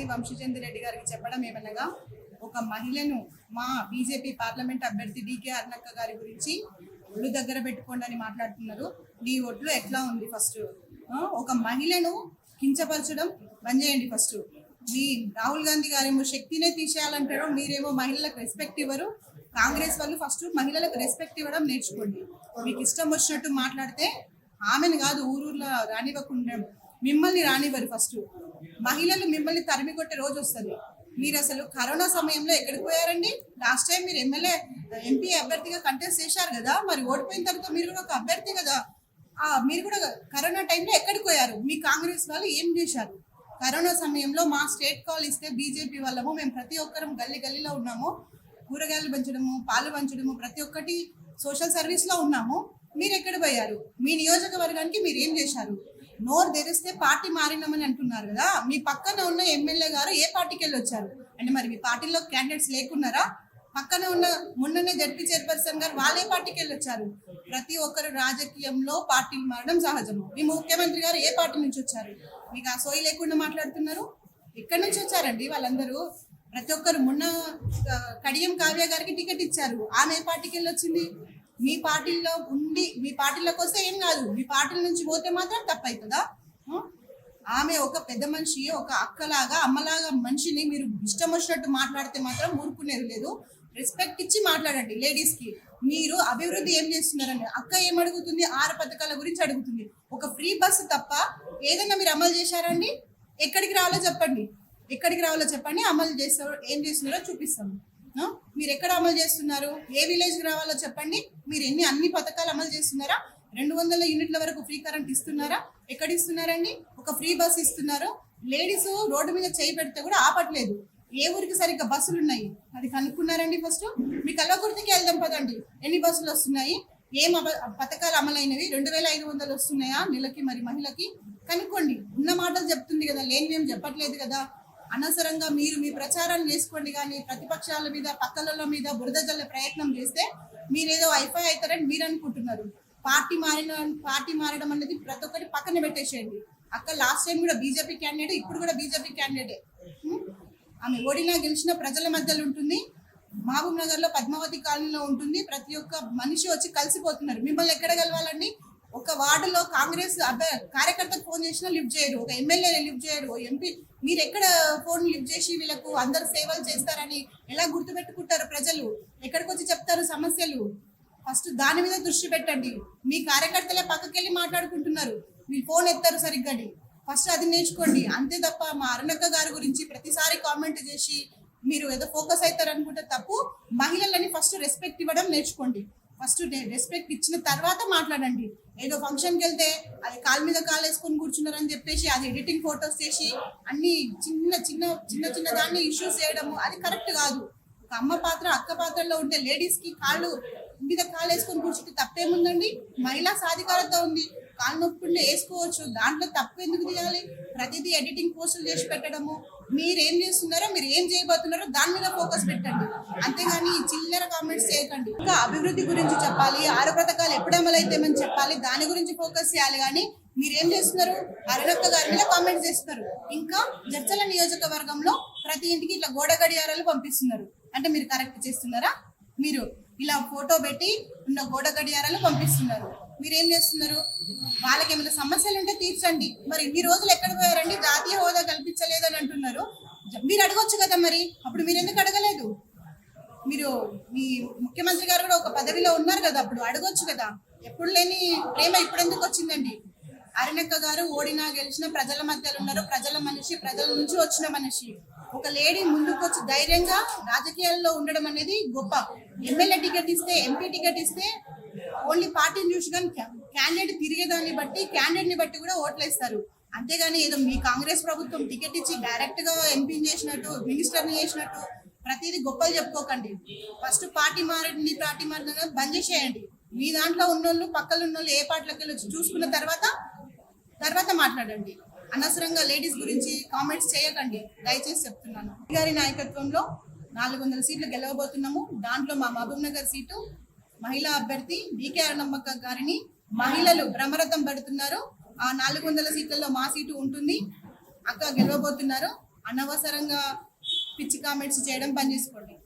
Party Vamsichandra Reddy గారికి చెప్పడం ఏమనగా ఒక మహిళను మా బీజేపీ పార్లమెంట్ అభ్యర్థి డికే అర్ణక్క గారి గురించి ఒళ్ళు దగ్గర పెట్టుకోండి అని మాట్లాడుతున్నారు. మీ ఒడ్లు ఎట్లా ఉంది ఫస్ట్ ఒక మహిళను కించపరచడం బంద్ చేయండి ఫస్ట్ మీ రాహుల్ గాంధీ గారేమో శక్తినే తీసేయాలంటారు మీరేమో మహిళలకు రెస్పెక్ట్ ఇవ్వరు. కాంగ్రెస్ వాళ్ళు ఫస్ట్ మహిళలకు రెస్పెక్ట్ ఇవ్వడం నేర్చుకోండి. మీకు ఇష్టం వచ్చినట్టు మాట్లాడితే ఆమెను కాదు ఊరూర్లో రానివ్వకుండా మిమ్మల్ని రానివ్వరు ఫస్ట్. మహిళలు మిమ్మల్ని తరిమి కొట్టే రోజు వస్తుంది. మీరు అసలు కరోనా సమయంలో ఎక్కడికి పోయారండి? లాస్ట్ టైం మీరు ఎమ్మెల్యే ఎంపీ అభ్యర్థిగా కంటెస్ట్ చేశారు కదా మరి ఓడిపోయిన తర్వాత మీరు కూడా ఒక అభ్యర్థి కదా. మీరు కూడా కరోనా టైంలో ఎక్కడికి పోయారు? మీ కాంగ్రెస్ వాళ్ళు ఏం చేశారు? కరోనా సమయంలో మా స్టేట్ కాల్ ఇస్తే బీజేపీ వాళ్ళము మేము ప్రతి ఒక్కరం గల్లీ గల్లీలో ఉన్నాము. కూరగాయలు పంచడము పాలు పంచడము ప్రతి ఒక్కటి సోషల్ సర్వీస్లో ఉన్నాము. మీరు ఎక్కడ పోయారు? మీ నియోజకవర్గానికి మీరు ఏం చేశారు? నోరు తెరిస్తే పార్టీ మారినామని అంటున్నారు కదా. మీ పక్కన ఉన్న ఎమ్మెల్యే గారు ఏ పార్టీకి వెళ్ళి వచ్చారు? అంటే మరి మీ పార్టీలో క్యాండిడేట్స్ లేకున్నారా? పక్కన ఉన్న మొన్ననే జడ్పీ చైర్పర్సన్ గారు వాళ్ళే పార్టీకి వెళ్ళి వచ్చారు. ప్రతి ఒక్కరు రాజకీయంలో పార్టీలు మారడం సహజము. మీ ముఖ్యమంత్రి గారు ఏ పార్టీ నుంచి వచ్చారు? మీకు ఆ సోయి లేకుండా మాట్లాడుతున్నారు? ఎక్కడి నుంచి వచ్చారండి వాళ్ళందరూ? ప్రతి ఒక్కరు మొన్న కడియం కావ్య గారికి టికెట్ ఇచ్చారు. ఆమె ఏ పార్టీకి వెళ్ళి వచ్చింది? మీ పార్టీలో ఉండి మీ పార్టీలోకి వస్తే ఏం కాదు. మీ పార్టీల నుంచి పోతే మాత్రం తప్పవుతుందా ఆమె ఒక పెద్ద మనిషి ఒక అక్కలాగా అమ్మలాగా మనిషిని మీరు ఇష్టం వచ్చినట్టు మాట్లాడితే మాత్రం ఊరుకునేది లేదు. రెస్పెక్ట్ ఇచ్చి మాట్లాడండి లేడీస్కి మీరు అభివృద్ధి ఏం చేస్తున్నారని అక్క ఏం అడుగుతుంది? ఆరు పథకాల గురించి అడుగుతుంది. ఒక ఫ్రీ బస్సు తప్ప ఏదైనా మీరు అమలు చేశారండి ఎక్కడికి రావాలో చెప్పండి. ఎక్కడికి రావాలో చెప్పండి. అమలు చేస్తారో ఏం చేస్తున్నారో చూపిస్తాము. మీరు ఎక్కడ అమలు చేస్తున్నారు? ఏ విలేజ్కి రావాలో చెప్పండి. మీరు ఎన్ని అన్ని పథకాలు అమలు చేస్తున్నారా? రెండు వందల యూనిట్ల వరకు ఫ్రీ కరెంట్ ఇస్తున్నారా? ఎక్కడ ఇస్తున్నారండి? ఒక ఫ్రీ బస్ ఇస్తున్నారు. లేడీస్ రోడ్డు మీద చేయి పెడితే కూడా ఆపట్లేదు. ఏ ఊరికి సరిగ్గా బస్సులు ఉన్నాయి? అది కనుక్కున్నారండి ఫస్ట్ మీ కల్వకుర్తికి వెళ్దాం పదండి. ఎన్ని బస్సులు వస్తున్నాయి? ఏం పథకాలు అమలైనవి? రెండు వేల ఐదు వందలు వస్తున్నాయా? నెలకి మరి మహిళకి? కనుక్కోండి. ఉన్న మాటలు చెప్తుంది కదా. లేని చెప్పట్లేదు కదా. అనవసరంగా మీరు మీ ప్రచారం చేసుకోండి కానీ ప్రతిపక్షాల మీద పక్కల మీద బురద జల్లే ప్రయత్నం చేస్తే మీరేదో వైఫై అవుతారని మీరు అనుకుంటున్నారు. పార్టీ మారిన పార్టీ మారడం అనేది ప్రతి ఒక్కటి పక్కన పెట్టేసేయండి. అక్క లాస్ట్ టైం కూడా బీజేపీ క్యాండిడేట్ ఇప్పుడు కూడా బీజేపీ క్యాండిడేట్ ఆమె ఓడినా గెలిచిన ప్రజల మధ్యలో ఉంటుంది. మహబూబ్ నగర్లో పద్మావతి కాలనీలో ఉంటుంది. ప్రతి ఒక్క మనిషి వచ్చి కలిసిపోతున్నారు. మిమ్మల్ని ఎక్కడ కలవాలండి? ఒక వార్డులో కాంగ్రెస్ కార్యకర్తకు ఫోన్ చేసినా లిఫ్ట్ చేయరు. ఒక ఎమ్మెల్యే లిఫ్ట్ చేయరు. ఎంపీ మీరు ఎక్కడ ఫోన్ లిఫ్ట్ చేసి వీళ్ళకు అందరు సేవలు చేస్తారని ఎలా గుర్తుపెట్టుకుంటారు ప్రజలు? ఎక్కడికి వచ్చి చెప్తారు సమస్యలు? ఫస్ట్ దాని మీద దృష్టి పెట్టండి. మీ కార్యకర్తలే పక్కకెళ్ళి మాట్లాడుకుంటున్నారు. మీరు ఫోన్ ఎత్తారు సరిగ్గాని ఫస్ట్ అది నేర్చుకోండి. అంతే తప్ప మా అరుణక్క గారి గురించి ప్రతిసారి కామెంట్ చేసి మీరు ఏదో ఫోకస్ అవుతారు అనుకుంటే తప్పు. మహిళలని ఫస్ట్ రెస్పెక్ట్ ఇవ్వడం నేర్చుకోండి. ఫస్ట్ రెస్పెక్ట్ ఇచ్చిన తర్వాత మాట్లాడండి. ఏదో ఫంక్షన్కి వెళ్తే అది కాలు మీద కాలు వేసుకొని కూర్చున్నారని చెప్పేసి అది ఎడిటింగ్ ఫొటోస్ చేసి అన్ని చిన్న చిన్న చిన్న చిన్న దాన్ని ఇష్యూస్ చేయడము అది కరెక్ట్ కాదు. ఒక అమ్మ పాత్ర అక్క పాత్రలో ఉండే లేడీస్కి కాళ్ళు మీద కాలు వేసుకొని కూర్చుంటే తప్పేముందండి? మహిళా సాధికారత ఉంది. కాళ్ళు వేసుకోవచ్చు. దాంట్లో తప్పు ఎందుకు తీయాలి ప్రతిదీ ఎడిటింగ్ పోస్టులు చేసి పెట్టడము. మీరు ఏం చేస్తున్నారో మీరు ఏం చేయబోతున్నారో దాని మీద ఫోకస్ పెట్టండి. అంతేగాని ఈ చిల్లర కామెంట్స్ చేయకండి. ఇంకా అభివృద్ధి గురించి చెప్పాలి ఆరు పథకాలు ఎప్పుడు అమలైతేమని చెప్పాలి దాని గురించి ఫోకస్ చేయాలి కానీ మీరేం చేస్తున్నారు? అరుణక్క గారి మీద కామెంట్స్ చేస్తున్నారు. ఇంకా జడ్చల నియోజకవర్గంలో ప్రతి ఇంటికి ఇట్లా గోడ గడియారాలు పంపిస్తున్నారు. అంటే మీరు కరెక్ట్ చేస్తున్నారా? మీరు ఇలా ఫోటో పెట్టి ఉన్న గోడ గడియారాలు పంపిస్తున్నారు. మీరు ఏం చేస్తున్నారు? వాళ్ళకి ఏమైనా సమస్యలు ఉంటే తీర్చండి. మరి ఇన్ని రోజులు ఎక్కడ పోయారండి? జాతీయ హోదా కల్పించలేదు అని అంటున్నారు. మీరు అడగొచ్చు కదా మరి. అప్పుడు మీరు ఎందుకు అడగలేదు? మీరు మీ ముఖ్యమంత్రి గారు కూడా ఒక పదవిలో ఉన్నారు కదా అప్పుడు. అడగొచ్చు కదా. ఎప్పుడు లేని ప్రేమ ఇప్పుడు ఎందుకు వచ్చిందండి? అరుణక్క గారు ఓడినా గెలిచిన ప్రజల మధ్యలో ఉన్నారు. ప్రజల మనిషి ప్రజల నుంచి వచ్చిన మనిషి. ఒక లేడీ ముందుకు వచ్చి ధైర్యంగా రాజకీయాల్లో ఉండడం అనేది గొప్ప. ఎమ్మెల్యే టికెట్ ఇస్తే ఎంపీ టికెట్ ఇస్తే ఓన్లీ పార్టీని చూసి కానీ క్యాండిడేట్ తిరిగేదాన్ని బట్టి క్యాండిడేట్ని బట్టి కూడా ఓట్లు వేస్తారు అంతేగాని ఏదో మీ కాంగ్రెస్ ప్రభుత్వం టికెట్ ఇచ్చి డైరెక్ట్గా ఎంపీని చేసినట్టు మినిస్టర్ని చేసినట్టు ప్రతిదీ గొప్పలు చెప్పుకోకండి. ఫస్ట్ పార్టీ మారండి పార్టీ మారండి బంద్ చేసేయండి. మీ దాంట్లో ఉన్నోళ్ళు పక్కన ఉన్నోళ్ళు ఏ పార్టీలోకి వెళ్ళి వచ్చి చూసుకున్న తర్వాత తర్వాత మాట్లాడండి. అనవసరంగా లేడీస్ గురించి కామెంట్స్ చేయకండి. దయచేసి చెప్తున్నాను. గారి నాయకత్వంలో నాలుగు వందల సీట్లు గెలవబోతున్నాము. దాంట్లో మా మహబూబ్ నగర్ సీటు మహిళా అభ్యర్థి డికే అరుణమ్మక్క గారిని మహిళలు బ్రహ్మరథం పడుతున్నారు. ఆ నాలుగు వందల సీట్లలో మా సీటు ఉంటుంది. అక్క గెలవబోతున్నారు. అనవసరంగా పిచ్చి కామెంట్స్ చేయడం పని చేసుకోండి.